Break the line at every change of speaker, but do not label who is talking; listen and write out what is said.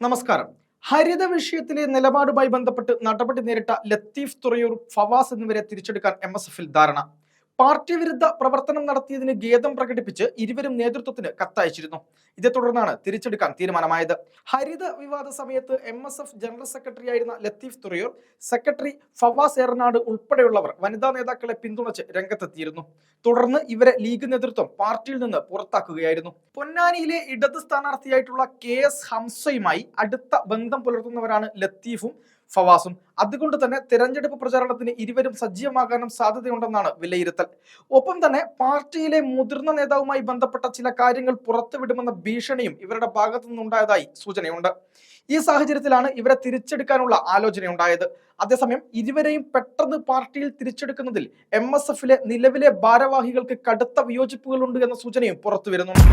നമസ്കാരം. ഹരിത വിഷയത്തിലെ നിലപാടുമായി ബന്ധപ്പെട്ട് നടപടി നേരിട്ട ലത്തീഫ് തുറയൂർ ഫവാസ് എന്നിവരെ തിരിച്ചെടുക്കാൻ എം എസ് എഫിൽ ധാരണ. പാർട്ടി വിരുദ്ധ പ്രവർത്തനം നടത്തിയതിന് ഖേദം പ്രകടിപ്പിച്ച് ഇരുവരും നേതൃത്വത്തിന് കത്തയച്ചിരുന്നു. ഇതേ തുടർന്നാണ് തിരിച്ചെടുക്കാൻ തീരുമാനമായത്. ഹരിത വിവാദ സമയത്ത് M S F general secretary ആയിരുന്ന ലത്തീഫ് തുറയൂർ സെക്രട്ടറി ഫവാസ് ഏറനാട് ഉൾപ്പെടെയുള്ളവർ വനിതാ നേതാക്കളെ പിന്തുണച്ച് രംഗത്തെത്തിയിരുന്നു. തുടർന്ന് ഇവരെ ലീഗ് നേതൃത്വം പാർട്ടിയിൽ നിന്ന് പുറത്താക്കുകയായിരുന്നു. പൊന്നാനിയിലെ ഇടത് സ്ഥാനാർത്ഥിയായിട്ടുള്ള കെ എസ് ഹംസയുമായി അടുത്ത ബന്ധം പുലർത്തുന്നവരാണ് ലത്തീഫും ഫവാസും. അതുകൊണ്ട് തന്നെ തെരഞ്ഞെടുപ്പ് പ്രചാരണത്തിന് ഇരുവരും സജീവമാകാനും സാധ്യതയുണ്ടെന്നാണ് വിലയിരുത്തൽ. ഒപ്പം തന്നെ പാർട്ടിയിലെ മുതിർന്ന നേതാവുമായി ബന്ധപ്പെട്ട ചില കാര്യങ്ങൾ പുറത്തുവിടുമെന്ന ഭീഷണിയും ഇവരുടെ ഭാഗത്തു നിന്നുണ്ടായതായി സൂചനയുണ്ട്. ഈ സാഹചര്യത്തിലാണ് ഇവരെ തിരിച്ചെടുക്കാനുള്ള ആലോചനയുണ്ടായത്. അതേസമയം ഇരുവരെയും പെട്ടെന്ന് പാർട്ടിയിൽ തിരിച്ചെടുക്കുന്നതിൽ എം എസ് എഫിലെ നിലവിലെ ഭാരവാഹികൾക്ക് കടുത്ത വിയോജിപ്പുകളുണ്ട് എന്ന സൂചനയും പുറത്തു വരുന്നുണ്ട്